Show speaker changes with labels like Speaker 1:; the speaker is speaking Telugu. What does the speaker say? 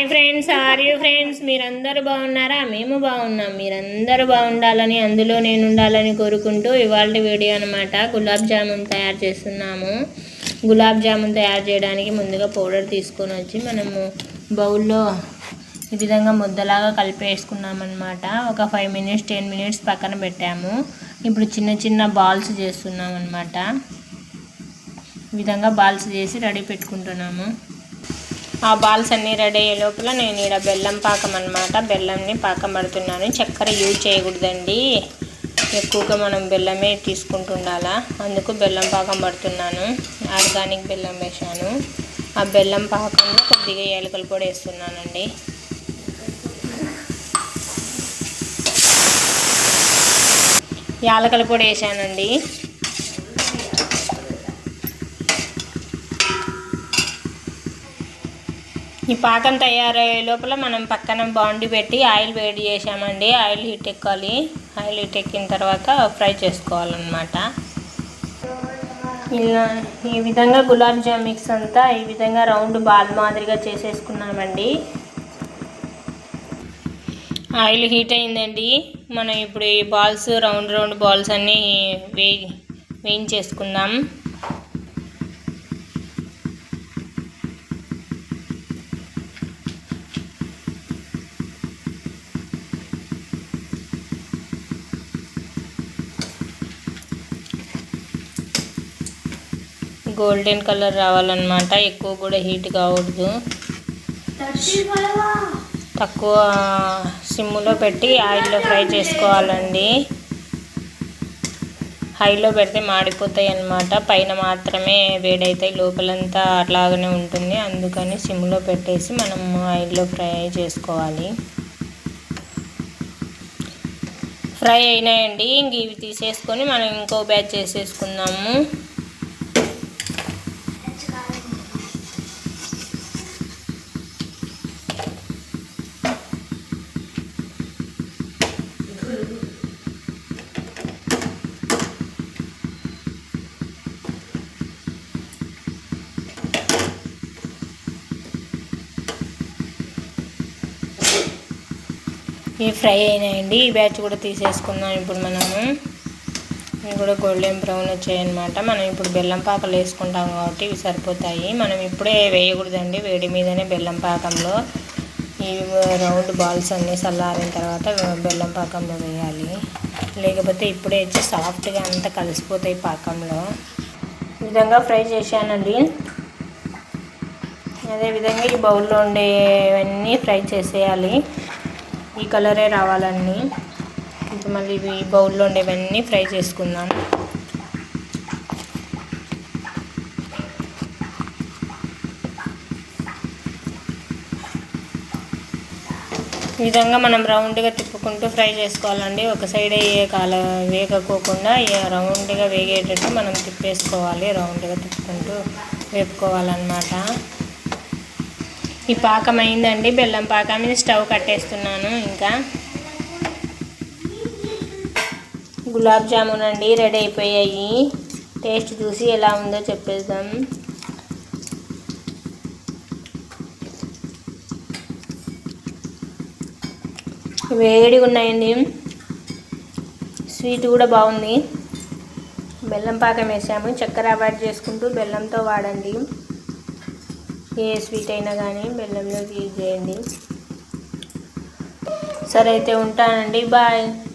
Speaker 1: Hi friends are you friends మీరందరూ బాగున్నారా? మేము బాగున్నాం. మీరందరూ బాగుండాలని అందులో నేను ఉండాలని కోరుకుంటూ ఇవాళ వీడియో అనమాట గులాబ్ జామున్ తయారు చేస్తున్నాము. గులాబ్ జామున్ తయారు చేయడానికి ముందుగా పౌడర్ తీసుకొని వచ్చి మనము బౌల్లో ఈ విధంగా ముద్దలాగా కలిపేసుకున్నాం అనమాట ఒక ఫైవ్ మినిట్స్ టెన్ మినిట్స్ పక్కన పెట్టాము. ఇప్పుడు చిన్న చిన్న బాల్స్ చేస్తున్నాం అనమాట ఈ విధంగా బాల్స్ చేసి రెడీ పెట్టుకుంటున్నాము. ఆ బాల్స్ అన్నీ రెడీ అయ్యే లోపల నేను ఇక్కడ బెల్లం పాకం అనమాట బెల్లంని పాకం పడుతున్నాను. చక్కెర యూజ్ చేయకూడదండి. ఎక్కువగా మనం బెల్లమే తీసుకుంటుండాలా. అందుకు బెల్లం పాకం పడుతున్నాను. ఆర్గానిక్ బెల్లం వేసాను ఆ బెల్లం పాకంలో కొద్దిగా ఏలకల పొడి వేస్తున్నానండి. యాలకల పొడి వేసానండి ఈ పాకం తయారయ్యే లోపల మనం పక్కన బాండి పెట్టి ఆయిల్ వేడి చేసామండి ఆయిల్ హీట్ ఎక్కాలి. ఆయిల్ హీట్ ఎక్కిన తర్వాత ఫ్రై చేసుకోవాలన్నమాట. ఇలా ఈ విధంగా గులాబ్ జామ్ మిక్స్ అంతా ఈ విధంగా రౌండ్ బాల్ మాదిరిగా చేసేసుకున్నామండి. ఆయిల్ హీట్ అయిందండి. మనం ఇప్పుడు ఈ బాల్స్ రౌండ్ రౌండ్ బాల్స్ అన్నీ వే వేయించేసుకుందాం. గోల్డెన్ కలర్ రావాలన్నమాట. ఎక్కువ కూడా హీట్ కావద్దు. తక్కువ సిమ్లో పెట్టి ఆయిల్లో ఫ్రై చేసుకోవాలండి. హైలో పెడితే మాడిపోతాయి అన్నమాట పైన మాత్రమే వేడవుతాయి లోపలంతా అట్లాగనే ఉంటుంది. అందుకని సిమ్లో పెట్టేసి మనం ఆయిల్లో ఫ్రై చేసుకోవాలి. ఫ్రై అయినాయండి. ఇంక ఇవి తీసేసుకొని మనం ఇంకో బ్యాచ్ చేసేసుకుందాము ఇవి ఫ్రై అయినాయండి. ఈ బ్యాచ్ కూడా తీసేసుకుందాం ఇప్పుడు మనము. ఇవి కూడా గోల్డెన్ బ్రౌన్ వచ్చాయన్నమాట మనం ఇప్పుడు బెల్లం పాకలు వేసుకుంటాం కాబట్టి ఇవి సరిపోతాయి. మనం ఇప్పుడే వేయకూడదండి. వేడి మీదనే బెల్లం పాకంలో. ఈ రౌండ్ బాల్స్ అన్నీ చల్లారిన తర్వాత బెల్లం పాకంలో వేయాలి. లేకపోతే ఇప్పుడే వచ్చి సాఫ్ట్గా అంతా కలిసిపోతాయి పాకంలో. ఈ విధంగా ఫ్రై చేశానండి. అదేవిధంగా ఈ బౌల్లో ఉండేవన్నీ ఫ్రై చేసేయాలి. ఈ కలరే రావాలన్నీ ఇంకా మళ్ళీ ఇవి బౌల్లో ఉండేవన్నీ ఫ్రై చేసుకుందాం. ఈ విధంగా మనం రౌండ్గా తిప్పుకుంటూ ఫ్రై చేసుకోవాలండి. ఒక సైడ్ కాల వేగకోకుండా రౌండ్గా వేగేటట్టు మనం తిప్పేసుకోవాలి. రౌండ్గా తిప్పుకుంటూ వేపుకోవాలన్నమాట. ఈ పాకం అయిందండి. బెల్లం పాకం మీద స్టవ్ కట్టేస్తున్నాను ఇంకా. గులాబ్ జామున్ అండి రెడీ అయిపోయాయి. టేస్ట్ చూసి ఎలా ఉందో చెప్పేద్దాం. వేడిగా ఉన్నాయండి స్వీట్ కూడా బాగుంది. బెల్లం పాకం వేసాము. చక్కెర అవాయిడ్ చేసుకుంటూ బెల్లంతో వాడండి. ఏ స్వీట్ అయినా కానీ బెల్లంలో యూజ్ చేయండి. సరే అయితే ఉంటానండి. బాయ్.